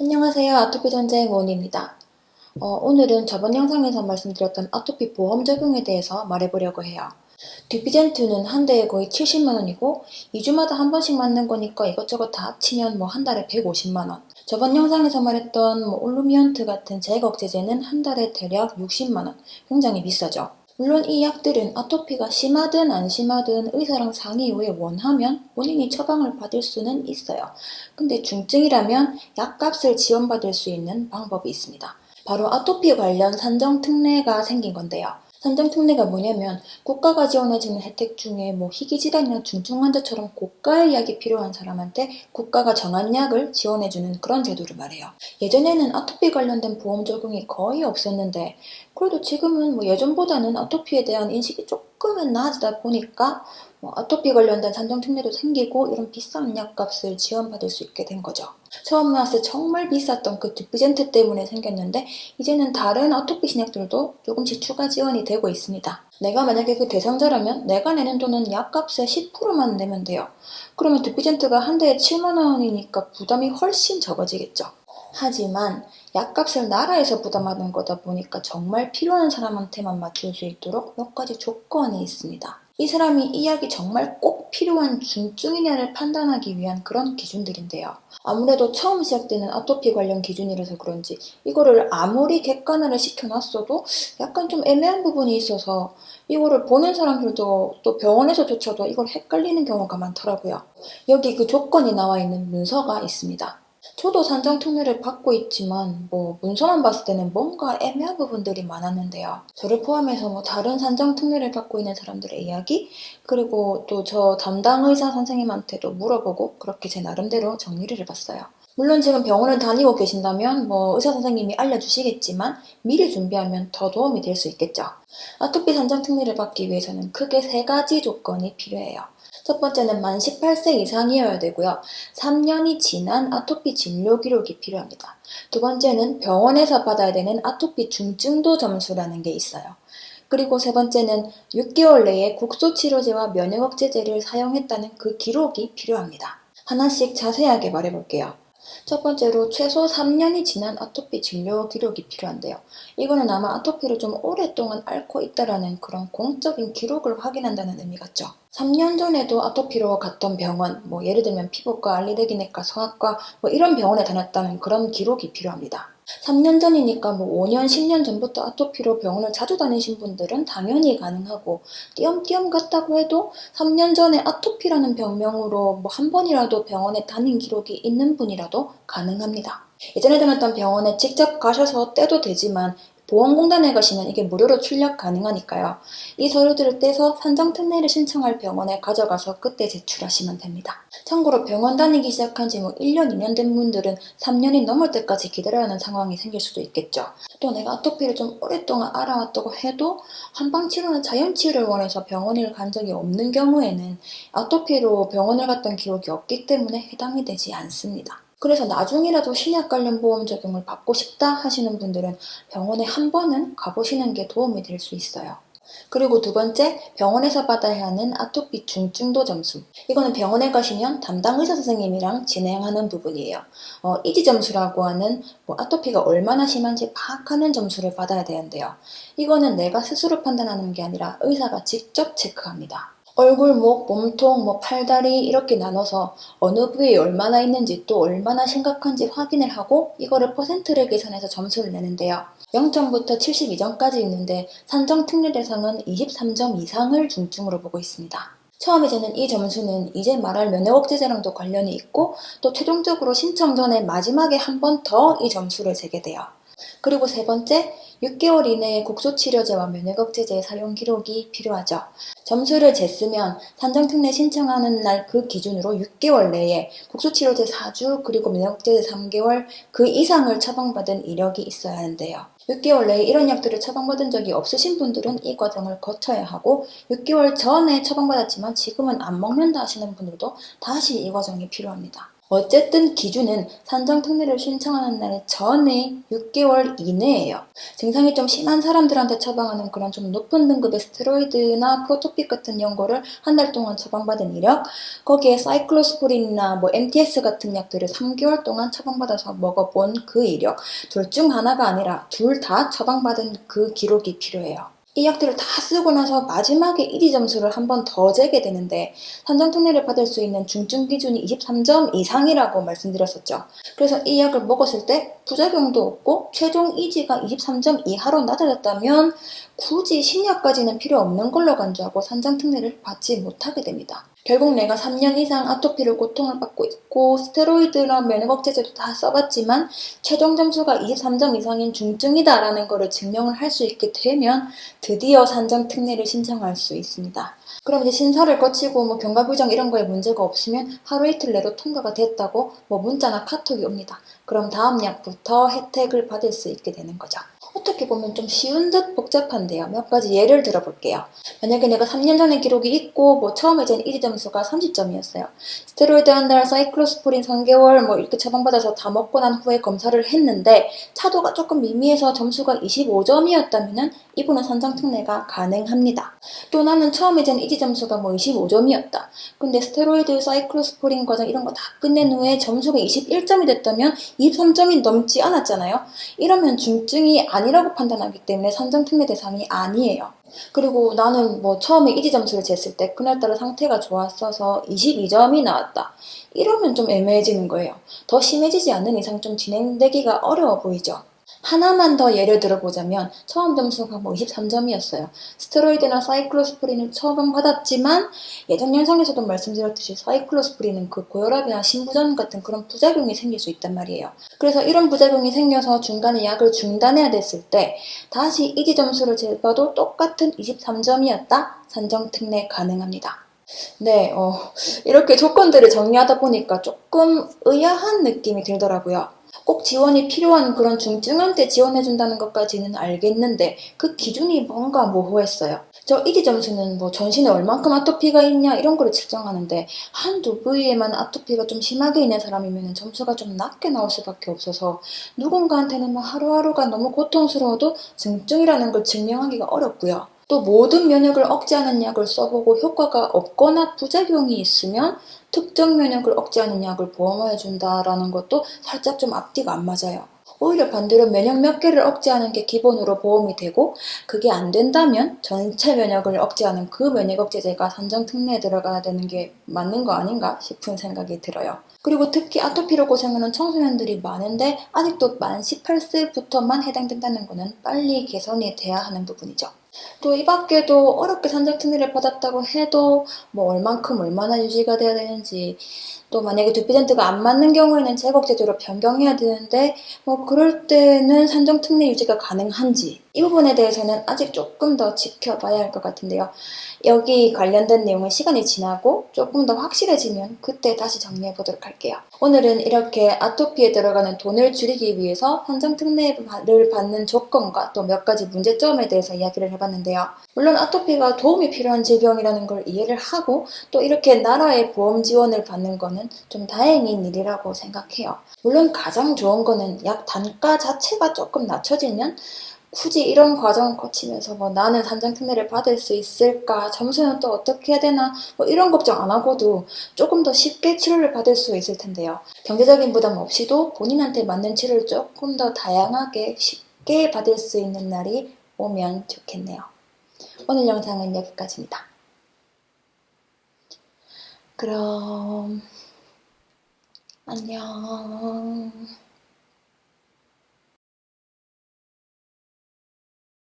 안녕하세요. 아토피 전쟁 원입니다. 어, 오늘은 저번 영상에서 말씀드렸던 아토피 보험 적용에 대해서 말해보려고 해요. 듀피젠트는 한 대에 거의 70만원이고 2주마다 한 번씩 맞는 거니까 이것저것 다 합치면 뭐 한 달에 150만원. 저번 영상에서 말했던 뭐 올루미언트 같은 제거제제는 한 달에 대략 60만원. 굉장히 비싸죠. 물론 이 약들은 아토피가 심하든 안 심하든 의사랑 상의 후에 원하면 본인이 처방을 받을 수는 있어요. 근데 중증이라면 약값을 지원받을 수 있는 방법이 있습니다. 바로 아토피 관련 산정 특례가 생긴 건데요. 산정 특례가 뭐냐면 국가가 지원해주는 혜택 중에 뭐 희귀 질환이나 중증 환자처럼 고가의 약이 필요한 사람한테 국가가 정한 약을 지원해주는 그런 제도를 말해요. 예전에는 아토피 관련된 보험 적용이 거의 없었는데 그래도 지금은 뭐 예전보다는 아토피에 대한 인식이 조금 은 나아지다 보니까 뭐 아토피 관련된 산정 특례도 생기고 이런 비싼 약값을 지원받을 수 있게 된 거죠. 처음 나왔을 때 정말 비쌌던 그 듀피젠트 때문에 생겼는데 이제는 다른 아토피 신약들도 조금씩 추가 지원이 되고 있습니다. 내가 만약에 그 대상자라면 내가 내는 돈은 약값의 10%만 내면 돼요. 그러면 듀피젠트가 한 대에 7만 원이니까 부담이 훨씬 적어지겠죠. 하지만 약값을 나라에서 부담하는 거다 보니까 정말 필요한 사람한테만 맞출 수 있도록 몇 가지 조건이 있습니다. 이 사람이 이 약이 정말 꼭 필요한 중증이냐를 판단하기 위한 그런 기준들인데요. 아무래도 처음 시작되는 아토피 관련 기준이라서 그런지 이거를 아무리 객관화를 시켜놨어도 약간 좀 애매한 부분이 있어서 이거를 보는 사람들도 또 병원에서조차도 이걸 헷갈리는 경우가 많더라고요. 여기 그 조건이 나와 있는 문서가 있습니다. 저도 산정 특례를 받고 있지만 뭐 문서만 봤을 때는 뭔가 애매한 부분들이 많았는데요. 저를 포함해서 뭐 다른 산정 특례를 받고 있는 사람들의 이야기 그리고 또 저 담당 의사 선생님한테도 물어보고 그렇게 제 나름대로 정리를 해봤어요. 물론 지금 병원을 다니고 계신다면 뭐 의사 선생님이 알려주시겠지만 미리 준비하면 더 도움이 될 수 있겠죠. 아토피 산정 특례를 받기 위해서는 크게 세 가지 조건이 필요해요. 첫 번째는 만 18세 이상이어야 되고요. 3년이 지난 아토피 진료 기록이 필요합니다. 두 번째는 병원에서 받아야 되는 아토피 중증도 점수라는 게 있어요. 그리고 세 번째는 6개월 내에 국소치료제와 면역억제제를 사용했다는 그 기록이 필요합니다. 하나씩 자세하게 말해볼게요. 첫 번째로 최소 3년이 지난 아토피 진료 기록이 필요한데요. 이거는 아마 아토피를 좀 오랫동안 앓고 있다라는 그런 공적인 기록을 확인한다는 의미 같죠. 3년 전에도 아토피로 갔던 병원, 뭐 예를 들면 피부과, 알레르기내과, 성악과 뭐 이런 병원에 다녔다는 그런 기록이 필요합니다. 3년 전이니까 뭐 5년, 10년 전부터 아토피로 병원을 자주 다니신 분들은 당연히 가능하고 띄엄띄엄 갔다고 해도 3년 전에 아토피라는 병명으로 뭐 한 번이라도 병원에 다닌 기록이 있는 분이라도 가능합니다. 예전에 다녔던 병원에 직접 가셔서 떼도 되지만 보험공단에 가시면 이게 무료로 출력 가능하니까요. 이 서류들을 떼서 산정 특례를 신청할 병원에 가져가서 그때 제출하시면 됩니다. 참고로 병원 다니기 시작한 지 뭐 1년, 2년 된 분들은 3년이 넘을 때까지 기다려야 하는 상황이 생길 수도 있겠죠. 또 내가 아토피를 좀 오랫동안 알아왔다고 해도 한방 치료는 자연 치료를 원해서 병원을 간 적이 없는 경우에는 아토피로 병원을 갔던 기록이 없기 때문에 해당이 되지 않습니다. 그래서 나중이라도 신약 관련 보험 적용을 받고 싶다 하시는 분들은 병원에 한 번은 가보시는 게 도움이 될 수 있어요. 그리고 두 번째, 병원에서 받아야 하는 아토피 중증도 점수. 이거는 병원에 가시면 담당 의사 선생님이랑 진행하는 부분이에요. 어, 이지 점수라고 하는 뭐 아토피가 얼마나 심한지 파악하는 점수를 받아야 되는데요. 이거는 내가 스스로 판단하는 게 아니라 의사가 직접 체크합니다. 얼굴, 목, 몸통, 뭐 팔다리 이렇게 나눠서 어느 부위에 얼마나 있는지 또 얼마나 심각한지 확인을 하고 이거를 퍼센트를 계산해서 점수를 내는데요. 0점부터 72점까지 있는데 산정 특례 대상은 23점 이상을 중증으로 보고 있습니다. 처음에 저는 이 점수는 이제 말할 면역억제제랑도 관련이 있고 또 최종적으로 신청 전에 마지막에 한 번 더 이 점수를 세게 돼요. 그리고 세 번째, 6개월 이내에 국소치료제와 면역억제제 사용 기록이 필요하죠. 점수를 쟀으면 산정특례 신청하는 날 그 기준으로 6개월 내에 국소치료제 4주 그리고 면역억제제 3개월 그 이상을 처방받은 이력이 있어야 하는데요. 6개월 내에 이런 약들을 처방받은 적이 없으신 분들은 이 과정을 거쳐야 하고 6개월 전에 처방받았지만 지금은 안 먹는다 하시는 분들도 다시 이 과정이 필요합니다. 어쨌든 기준은 산정 특례를 신청하는 날 전에 6개월 이내예요. 증상이 좀 심한 사람들한테 처방하는 그런 좀 높은 등급의 스테로이드나 프로토픽 같은 연고를 한 달 동안 처방받은 이력, 거기에 사이클로스포린이나 뭐 MTS 같은 약들을 3개월 동안 처방받아서 먹어본 그 이력, 둘 중 하나가 아니라 둘 다 처방받은 그 기록이 필요해요. 이 약들을 다 쓰고 나서 마지막에 1위 점수를 한 번 더 재게 되는데 산정 특례를 받을 수 있는 중증 기준이 23점 이상이라고 말씀드렸었죠. 그래서 이 약을 먹었을 때 부작용도 없고 최종 이지가 23점 이하로 낮아졌다면 굳이 신약까지는 필요 없는 걸로 간주하고 산정 특례를 받지 못하게 됩니다. 결국 내가 3년 이상 아토피로 고통을 받고 있고 스테로이드나 면역억제제도 다 써봤지만 최종 점수가 23점 이상인 중증이다라는 것을 증명을 할 수 있게 되면 드디어 산정 특례를 신청할 수 있습니다. 그럼 이제 심사를 거치고 뭐 경과 규정 이런 거에 문제가 없으면 하루 이틀 내로 통과가 됐다고 뭐 문자나 카톡이 옵니다. 그럼 다음 약부터 혜택을 받을 수 있게 되는 거죠. 어떻게 보면 좀 쉬운 듯 복잡한데요. 몇 가지 예를 들어볼게요. 만약에 내가 3년 전에 기록이 있고 뭐 처음에 잰 1위 점수가 30점이었어요. 스테로이드 한 달, 사이클로스포린 3개월 뭐 이렇게 처방받아서 다 먹고 난 후에 검사를 했는데 차도가 조금 미미해서 점수가 25점이었다면 이분은 산정 특례가 가능합니다. 또 나는 처음에 잰 1위 점수가 뭐 25점이었다. 근데 스테로이드, 사이클로스포린 과정 이런 거 다 끝낸 후에 점수가 21점이 됐다면 23점이 넘지 않았잖아요. 이러면 중증이 아니라고 판단하기 때문에 산정 특례 대상이 아니에요. 그리고 나는 뭐 처음에 1위 점수를 쟀을 때 그날따라 상태가 좋았어서 22점이 나왔다. 이러면 좀 애매해지는 거예요. 더 심해지지 않는 이상 좀 진행되기가 어려워 보이죠. 하나만 더 예를 들어보자면 처음 점수가 뭐 23점이었어요. 스테로이드나 사이클로스프린을 처방 받았지만 예전 영상에서도 말씀드렸듯이 사이클로스프린은 그 고혈압이나 신부전 같은 그런 부작용이 생길 수 있단 말이에요. 그래서 이런 부작용이 생겨서 중간에 약을 중단해야 됐을 때 다시 이지 점수를 재봐도 똑같은 23점이었다. 산정 특례 가능합니다. 네, 어, 이렇게 조건들을 정리하다 보니까 조금 의아한 느낌이 들더라고요. 꼭 지원이 필요한 그런 중증한테 지원해준다는 것까지는 알겠는데 그 기준이 뭔가 모호했어요. 저 1위 점수는 뭐 전신에 얼만큼 아토피가 있냐 이런 거를 측정하는데 한두 부위에만 아토피가 좀 심하게 있는 사람이면 점수가 좀 낮게 나올 수밖에 없어서 누군가한테는 뭐 하루하루가 너무 고통스러워도 증증이라는 걸 증명하기가 어렵고요. 또 모든 면역을 억제하는 약을 써보고 효과가 없거나 부작용이 있으면 특정 면역을 억제하는 약을 보험화해 준다라는 것도 살짝 좀 앞뒤가 안 맞아요. 오히려 반대로 면역 몇 개를 억제하는 게 기본으로 보험이 되고 그게 안 된다면 전체 면역을 억제하는 그 면역 억제제가 산정 특례에 들어가야 되는 게 맞는 거 아닌가 싶은 생각이 들어요. 그리고 특히 아토피로 고생하는 청소년들이 많은데 아직도 만 18세부터만 해당된다는 것은 빨리 개선이 돼야 하는 부분이죠. 또 이 밖에도 어렵게 산정 특례를 받았다고 해도 뭐 얼만큼 얼마나 유지가 돼야 되는지 또 만약에 두피젠트가 안 맞는 경우에는 제거 제조로 변경해야 되는데 뭐 그럴 때는 산정 특례 유지가 가능한지 이 부분에 대해서는 아직 조금 더 지켜봐야 할 것 같은데요. 여기 관련된 내용은 시간이 지나고 조금 더 확실해지면 그때 다시 정리해 보도록 할게요. 오늘은 이렇게 아토피에 들어가는 돈을 줄이기 위해서 산정 특례를 받는 조건과 또 몇 가지 문제점에 대해서 이야기를 해봤는데요. 물론 아토피가 도움이 필요한 질병이라는 걸 이해를 하고 또 이렇게 나라의 보험 지원을 받는 거는 좀 다행인 일이라고 생각해요. 물론 가장 좋은 거는 약 단가 자체가 조금 낮춰지면 굳이 이런 과정을 거치면서 뭐 나는 산정 특례를 받을 수 있을까? 점수는 또 어떻게 해야 되나? 뭐 이런 걱정 안 하고도 조금 더 쉽게 치료를 받을 수 있을 텐데요. 경제적인 부담 없이도 본인한테 맞는 치료를 조금 더 다양하게 쉽게 받을 수 있는 날이 오면 좋겠네요. 오늘 영상은 여기까지입니다. 그럼 안녕